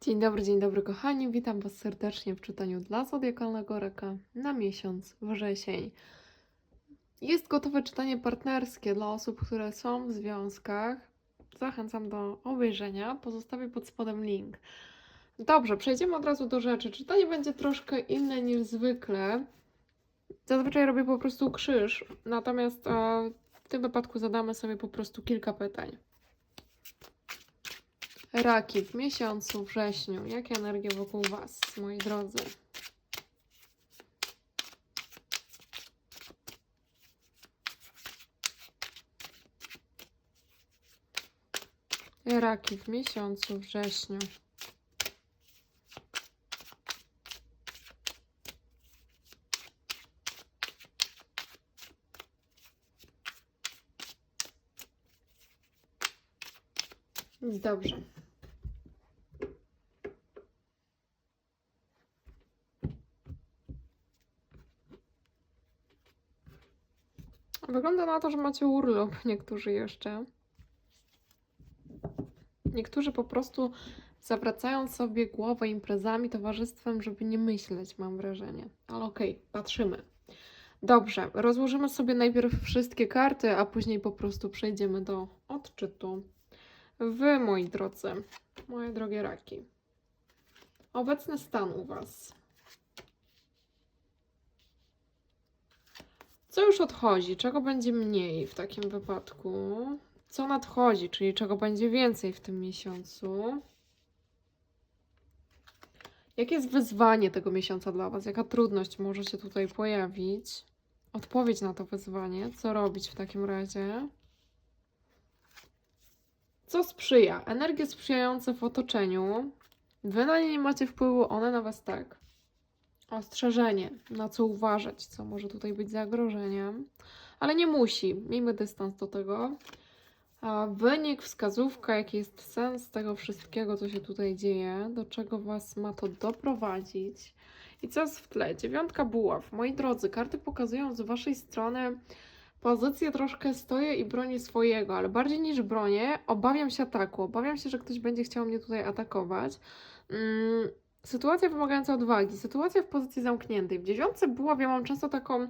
Dzień dobry, dzień dobry kochani, witam Was serdecznie w czytaniu dla Zodiakalnego Raka na miesiąc wrzesień. Jest gotowe czytanie partnerskie dla osób, które są w związkach. Zachęcam do obejrzenia, pozostawię pod spodem link. Dobrze, przejdziemy od razu do rzeczy. Czytanie będzie troszkę inne niż zwykle. Zazwyczaj robię po prostu krzyż, natomiast e, w tym wypadku zadamy sobie po prostu kilka pytań. Raki w miesiącu wrześniu. Jakie energie wokół Was, moi drodzy? Raki w miesiącu wrześniu. Dobrze. Wygląda na to, że macie urlop, niektórzy jeszcze. Niektórzy po prostu zawracają sobie głowę imprezami, towarzystwem, żeby nie myśleć, mam wrażenie. Ale okej, patrzymy. Dobrze, rozłożymy sobie najpierw wszystkie karty, a później po prostu przejdziemy do odczytu. Wy, moi drodzy, moje drogie raki. Obecny stan u Was. Co już odchodzi? Czego będzie mniej w takim wypadku? Co nadchodzi, czyli czego będzie więcej w tym miesiącu? Jakie jest wyzwanie tego miesiąca dla Was? Jaka trudność może się tutaj pojawić? Odpowiedź na to wyzwanie. Co robić w takim razie? Co sprzyja? Energie sprzyjające w otoczeniu. Wy na nie nie macie wpływu, one na Was tak. Ostrzeżenie, na co uważać, co może tutaj być zagrożeniem, ale nie musi. Miejmy dystans do tego. A wynik, wskazówka, jaki jest sens tego wszystkiego, co się tutaj dzieje, do czego Was ma to doprowadzić. I co jest w tle? Dziewiątka buław. Moi drodzy, karty pokazują z Waszej strony pozycję troszkę stoję i bronię swojego, ale bardziej niż bronię, obawiam się ataku. Obawiam się, że ktoś będzie chciał mnie tutaj atakować. Mm, sytuacja wymagająca odwagi, sytuacja w pozycji zamkniętej. W dziewiątce buław ja mam często taką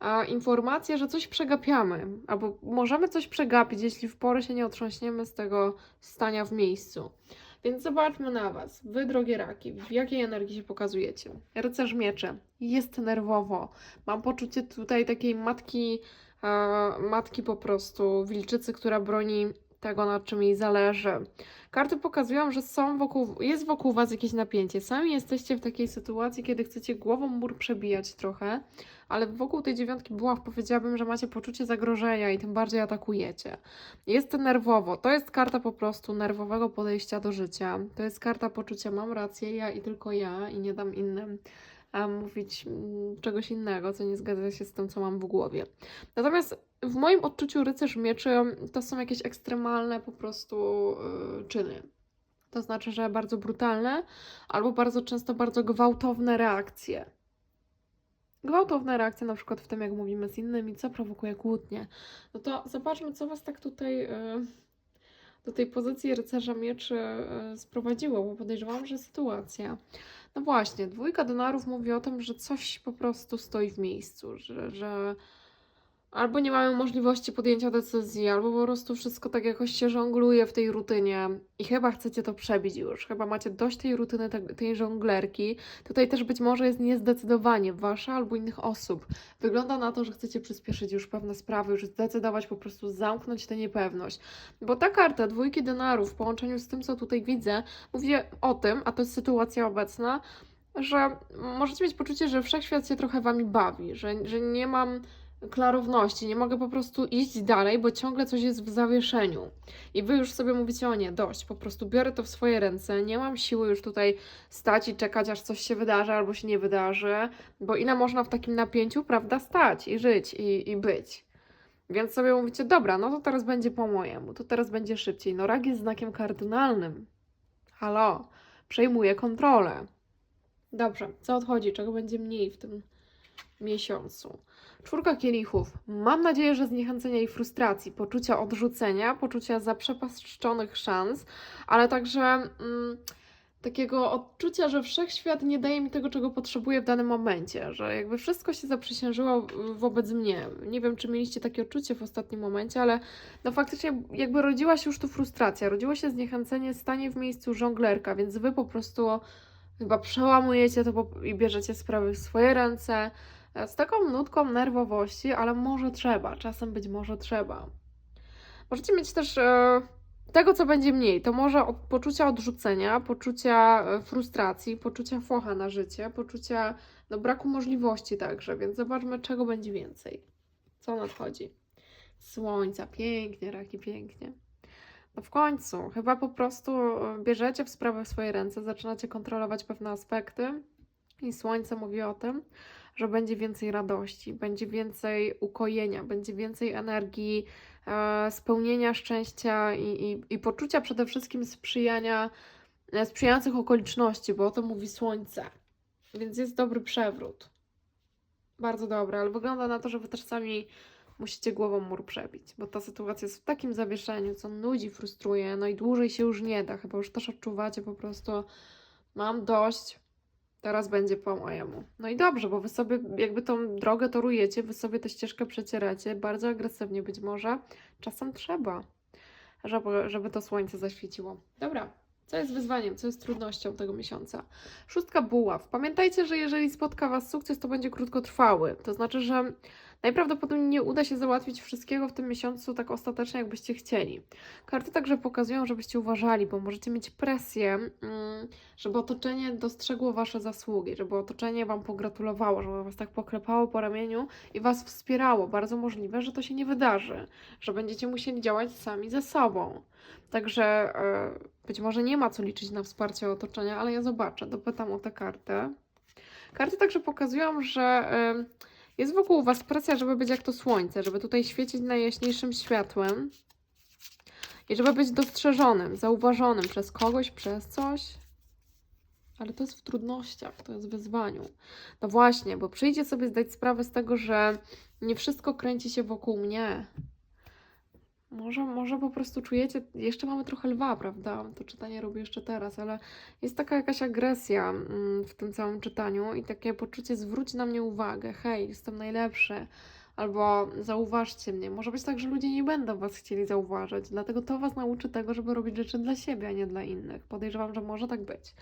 a, informację, że coś przegapiamy, albo możemy coś przegapić, jeśli w porę się nie otrząśniemy z tego stania w miejscu. Więc zobaczmy na Was, Wy drogie raki, w jakiej energii się pokazujecie. Rycerz miecze, jest nerwowo, mam poczucie tutaj takiej matki, e, matki po prostu, wilczycy, która broni tego, na czym jej zależy. Karty pokazują, że są wokół, jest wokół Was jakieś napięcie. Sami jesteście w takiej sytuacji, kiedy chcecie głową mur przebijać trochę, ale wokół tej dziewiątki buław powiedziałabym, że macie poczucie zagrożenia i tym bardziej atakujecie. Jest nerwowo. To jest karta po prostu nerwowego podejścia do życia. To jest karta poczucia, mam rację, ja i tylko ja i nie dam innym a mówić mm, czegoś innego, co nie zgadza się z tym, co mam w głowie. Natomiast w moim odczuciu rycerz mieczy to są jakieś ekstremalne po prostu yy, czyny. To znaczy, że bardzo brutalne albo bardzo często bardzo gwałtowne reakcje. Gwałtowne reakcje, na przykład w tym, jak mówimy z innymi, co prowokuje kłótnie. No to zobaczmy, co Was tak tutaj yy, do tej pozycji rycerza mieczy yy, sprowadziło, bo podejrzewam, że sytuacja. No właśnie, dwójka denarów mówi o tym, że coś po prostu stoi w miejscu, że, że albo nie mamy możliwości podjęcia decyzji, albo po prostu wszystko tak jakoś się żongluje w tej rutynie i chyba chcecie to przebić już, chyba macie dość tej rutyny, te, tej żonglerki. Tutaj też być może jest niezdecydowanie wasze albo innych osób. Wygląda na to, że chcecie przyspieszyć już pewne sprawy, już zdecydować, po prostu zamknąć tę niepewność. Bo ta karta dwójki denarów w połączeniu z tym, co tutaj widzę, mówi o tym, a to jest sytuacja obecna, że możecie mieć poczucie, że wszechświat się trochę wami bawi, że, że nie mam klarowności, nie mogę po prostu iść dalej, bo ciągle coś jest w zawieszeniu. I wy już sobie mówicie, o nie, dość, po prostu biorę to w swoje ręce, nie mam siły już tutaj stać i czekać, aż coś się wydarzy albo się nie wydarzy, bo ile można w takim napięciu, prawda, stać i żyć i, i być. Więc sobie mówicie, dobra, no to teraz będzie po mojemu, to teraz będzie szybciej. No rak jest znakiem kardynalnym. Halo, przejmuje kontrolę. Dobrze, co odchodzi, czego będzie mniej w tym miesiącu? Czwórka kielichów. Mam nadzieję, że zniechęcenia i frustracji, poczucia odrzucenia, poczucia zaprzepaszczonych szans, ale także mm, takiego odczucia, że wszechświat nie daje mi tego, czego potrzebuję w danym momencie, że jakby wszystko się zaprzysiężyło w- wobec mnie. Nie wiem, czy mieliście takie odczucie w ostatnim momencie, ale no faktycznie jakby rodziła się już tu frustracja, rodziło się zniechęcenie, stanie w miejscu żonglerka, więc wy po prostu chyba przełamujecie to i bierzecie sprawy w swoje ręce z taką nutką nerwowości, ale może trzeba, czasem być może trzeba. Możecie mieć też e, tego, co będzie mniej. To może od poczucia odrzucenia, poczucia e, frustracji, poczucia focha na życie, poczucia no, braku możliwości także, więc zobaczmy, czego będzie więcej. Co nadchodzi? Słońca, pięknie, raki, pięknie. No w końcu, chyba po prostu e, bierzecie w sprawę w swoje ręce, zaczynacie kontrolować pewne aspekty i słońce mówi o tym, że będzie więcej radości, będzie więcej ukojenia, będzie więcej energii, e, spełnienia szczęścia i, i, i poczucia przede wszystkim sprzyjania, e, sprzyjających okoliczności, bo o tym mówi słońce. Więc jest dobry przewrót. Bardzo dobry, ale wygląda na to, że wy też sami musicie głową mur przebić, bo ta sytuacja jest w takim zawieszeniu, co nudzi, frustruje, no i dłużej się już nie da, chyba już też odczuwacie po prostu, mam dość, teraz będzie po mojemu. No i dobrze, bo wy sobie jakby tą drogę torujecie, wy sobie tę ścieżkę przecieracie, bardzo agresywnie być może, czasem trzeba, żeby, żeby to słońce zaświeciło. Dobra. Co jest wyzwaniem, co jest trudnością tego miesiąca? Szóstka buław. Pamiętajcie, że jeżeli spotka Was sukces, to będzie krótkotrwały. To znaczy, że najprawdopodobniej nie uda się załatwić wszystkiego w tym miesiącu tak ostatecznie, jakbyście chcieli. Karty także pokazują, żebyście uważali, bo możecie mieć presję, mm, żeby otoczenie dostrzegło Wasze zasługi, żeby otoczenie Wam pogratulowało, żeby Was tak poklepało po ramieniu i Was wspierało. Bardzo możliwe, że to się nie wydarzy, że będziecie musieli działać sami ze sobą. Także e, być może nie ma co liczyć na wsparcie otoczenia, ale ja zobaczę, dopytam o tę kartę. Karty także pokazują, że jest wokół Was presja, żeby być jak to słońce, żeby tutaj świecić najjaśniejszym światłem i żeby być dostrzeżonym, zauważonym przez kogoś, przez coś. Ale to jest w trudnościach, to jest w wyzwaniu. No właśnie, bo przyjdzie sobie zdać sprawę z tego, że nie wszystko kręci się wokół mnie. Może, może po prostu czujecie, jeszcze mamy trochę lwa, prawda? To czytanie robię jeszcze teraz, ale jest taka jakaś agresja mm, w tym całym czytaniu i takie poczucie zwróć na mnie uwagę, hej, jestem najlepszy, albo zauważcie mnie. Może być tak, że ludzie nie będą was chcieli zauważyć, dlatego to was nauczy tego, żeby robić rzeczy dla siebie, a nie dla innych. Podejrzewam, że może tak być.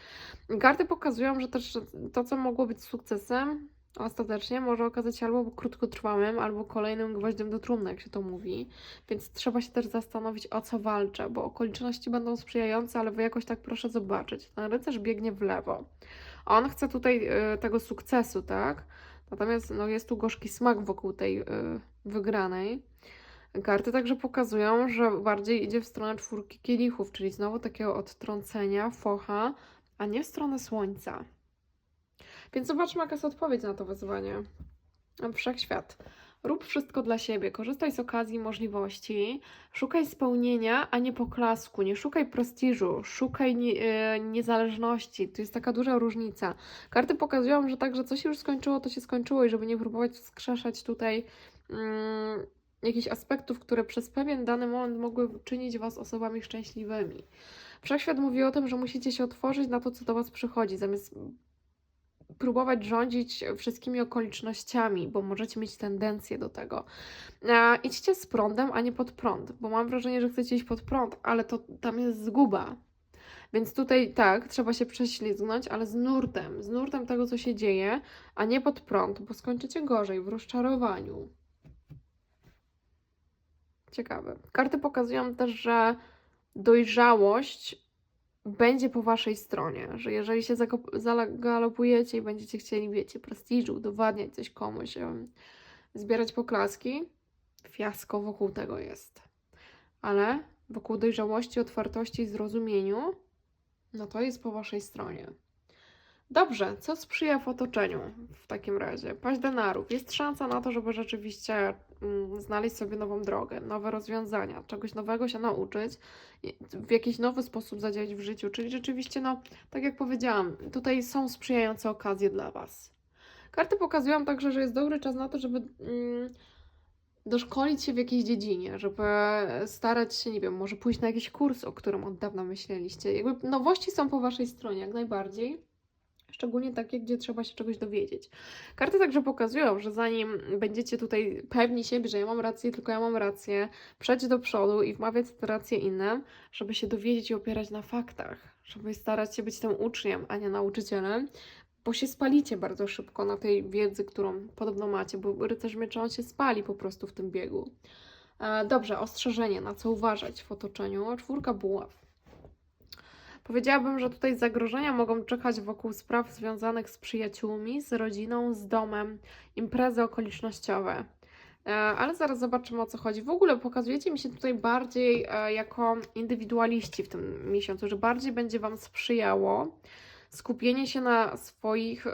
Karty pokazują, że też to, co mogło być sukcesem, ostatecznie może okazać się albo krótkotrwałym, albo kolejnym gwoździem do trumny, jak się to mówi. Więc trzeba się też zastanowić, o co walczę, bo okoliczności będą sprzyjające, ale wy jakoś tak proszę zobaczyć. Ten rycerz biegnie w lewo. On chce tutaj y, tego sukcesu, tak? Natomiast no, jest tu gorzki smak wokół tej y, wygranej. Karty także pokazują, że bardziej idzie w stronę czwórki kielichów, czyli znowu takiego odtrącenia, focha, a nie w stronę słońca. Więc zobaczmy, jaka jest odpowiedź na to wyzwanie. Wszechświat. Rób wszystko dla siebie, korzystaj z okazji i możliwości, szukaj spełnienia, a nie poklasku, nie szukaj prestiżu, szukaj nie, e, niezależności. To jest taka duża różnica. Karty pokazują, że tak, że się już skończyło, to się skończyło i żeby nie próbować wskrzeszać tutaj mm, jakichś aspektów, które przez pewien dany moment mogły czynić Was osobami szczęśliwymi. Wszechświat mówi o tym, że musicie się otworzyć na to, co do Was przychodzi, zamiast próbować rządzić wszystkimi okolicznościami, bo możecie mieć tendencję do tego. E, idźcie z prądem, a nie pod prąd, bo mam wrażenie, że chcecie iść pod prąd, ale to tam jest zguba. Więc tutaj tak, trzeba się prześlizgnąć, ale z nurtem, z nurtem tego, co się dzieje, a nie pod prąd, bo skończycie gorzej, w rozczarowaniu. Ciekawe. Karty pokazują też, że dojrzałość będzie po waszej stronie, że jeżeli się zagalopujecie i będziecie chcieli, wiecie, prestiżu, udowadniać coś komuś, zbierać poklaski, fiasko wokół tego jest. Ale wokół dojrzałości, otwartości i zrozumieniu, no to jest po waszej stronie. Dobrze, co sprzyja w otoczeniu w takim razie? Paść denarów. Jest szansa na to, żeby rzeczywiście mm, znaleźć sobie nową drogę, nowe rozwiązania, czegoś nowego się nauczyć, w jakiś nowy sposób zadziałać w życiu. Czyli rzeczywiście, no, tak jak powiedziałam, tutaj są sprzyjające okazje dla Was. Karty pokazują także, że jest dobry czas na to, żeby mm, doszkolić się w jakiejś dziedzinie, żeby starać się, nie wiem, może pójść na jakiś kurs, o którym od dawna myśleliście. Jakby nowości są po waszej stronie, jak najbardziej. Szczególnie takie, gdzie trzeba się czegoś dowiedzieć. Karty także pokazują, że zanim będziecie tutaj pewni siebie, że ja mam rację, tylko ja mam rację, przejść do przodu i wmawiać te racje innym, żeby się dowiedzieć i opierać na faktach, żeby starać się być tym uczniem, a nie nauczycielem, bo się spalicie bardzo szybko na tej wiedzy, którą podobno macie, bo rycerz miecza się spali po prostu w tym biegu. E, Dobrze, ostrzeżenie, na co uważać w otoczeniu. Czwórka buław. Powiedziałabym, że tutaj zagrożenia mogą czekać wokół spraw związanych z przyjaciółmi, z rodziną, z domem, imprezy okolicznościowe. E, Ale zaraz zobaczymy o co chodzi. W ogóle pokazujecie mi się tutaj bardziej e, jako indywidualiści w tym miesiącu, że bardziej będzie Wam sprzyjało skupienie się na swoich e,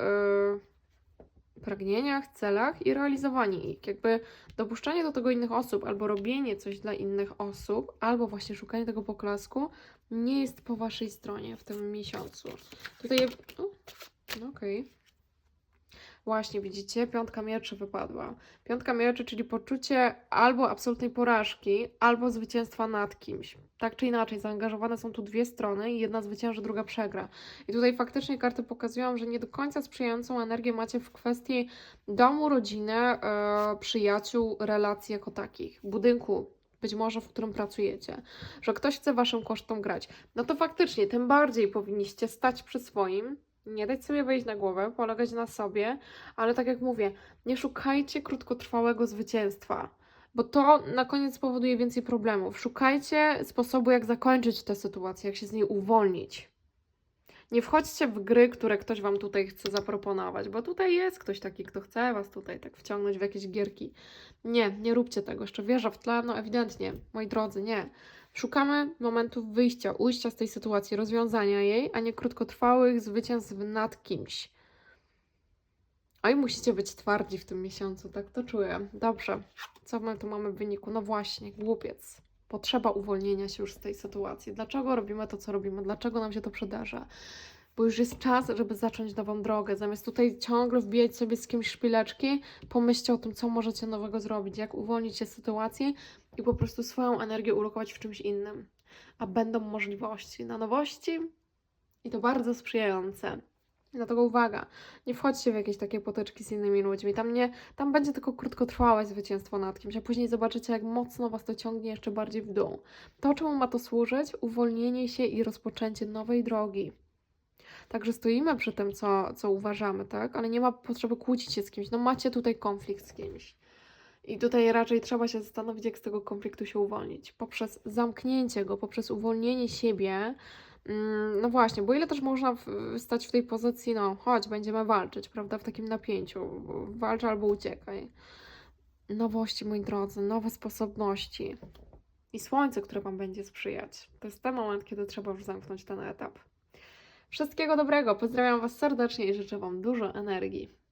pragnieniach, celach i realizowanie ich. Jakby dopuszczanie do tego innych osób, albo robienie coś dla innych osób, albo właśnie szukanie tego poklasku nie jest po Waszej stronie w tym miesiącu. Tutaj. No okej. Właśnie, widzicie, piątka mieczy wypadła. Piątka mieczy, czyli poczucie albo absolutnej porażki, albo zwycięstwa nad kimś. Tak czy inaczej, zaangażowane są tu dwie strony i jedna zwycięży, druga przegra. I tutaj faktycznie karty pokazują, że nie do końca sprzyjającą energię macie w kwestii domu, rodziny, e, przyjaciół, relacji jako takich, budynku, być może w którym pracujecie, że ktoś chce waszym kosztom grać. No to faktycznie, tym bardziej powinniście stać przy swoim, nie dać sobie wejść na głowę, polegać na sobie, ale tak jak mówię, nie szukajcie krótkotrwałego zwycięstwa, bo to na koniec powoduje więcej problemów. Szukajcie sposobu, jak zakończyć tę sytuację, jak się z niej uwolnić. Nie wchodźcie w gry, które ktoś wam tutaj chce zaproponować, bo tutaj jest ktoś taki, kto chce was tutaj tak wciągnąć w jakieś gierki. Nie, nie róbcie tego. Jeszcze wieża w tle, no ewidentnie, moi drodzy, nie. Szukamy momentów wyjścia, ujścia z tej sytuacji, rozwiązania jej, a nie krótkotrwałych zwycięstw nad kimś. Oj, musicie być twardzi w tym miesiącu, tak to czuję. Dobrze, co my tu mamy w wyniku? No właśnie, głupiec. Potrzeba uwolnienia się już z tej sytuacji. Dlaczego robimy to, co robimy? Dlaczego nam się to przydarza? Bo już jest czas, żeby zacząć nową drogę. Zamiast tutaj ciągle wbijać sobie z kimś szpileczki, pomyślcie o tym, co możecie nowego zrobić, jak uwolnić się z sytuacji i po prostu swoją energię ulokować w czymś innym. A będą możliwości na nowości i to bardzo sprzyjające. Dlatego uwaga, nie wchodźcie w jakieś takie potyczki z innymi ludźmi. Tam, nie, tam będzie tylko krótkotrwałe zwycięstwo nad kimś, a później zobaczycie, jak mocno was to ciągnie jeszcze bardziej w dół. To, czemu ma to służyć? Uwolnienie się i rozpoczęcie nowej drogi. Także stoimy przy tym, co, co uważamy, tak? Ale nie ma potrzeby kłócić się z kimś. No macie tutaj konflikt z kimś. I tutaj raczej trzeba się zastanowić, jak z tego konfliktu się uwolnić. Poprzez zamknięcie go, poprzez uwolnienie siebie. Mm, No właśnie, bo ile też można stać w tej pozycji, no chodź, będziemy walczyć, prawda, w takim napięciu. Walcz albo uciekaj. Nowości, moi drodzy, nowe sposobności. I słońce, które Wam będzie sprzyjać. To jest ten moment, kiedy trzeba już zamknąć ten etap. Wszystkiego dobrego, pozdrawiam Was serdecznie i życzę Wam dużo energii.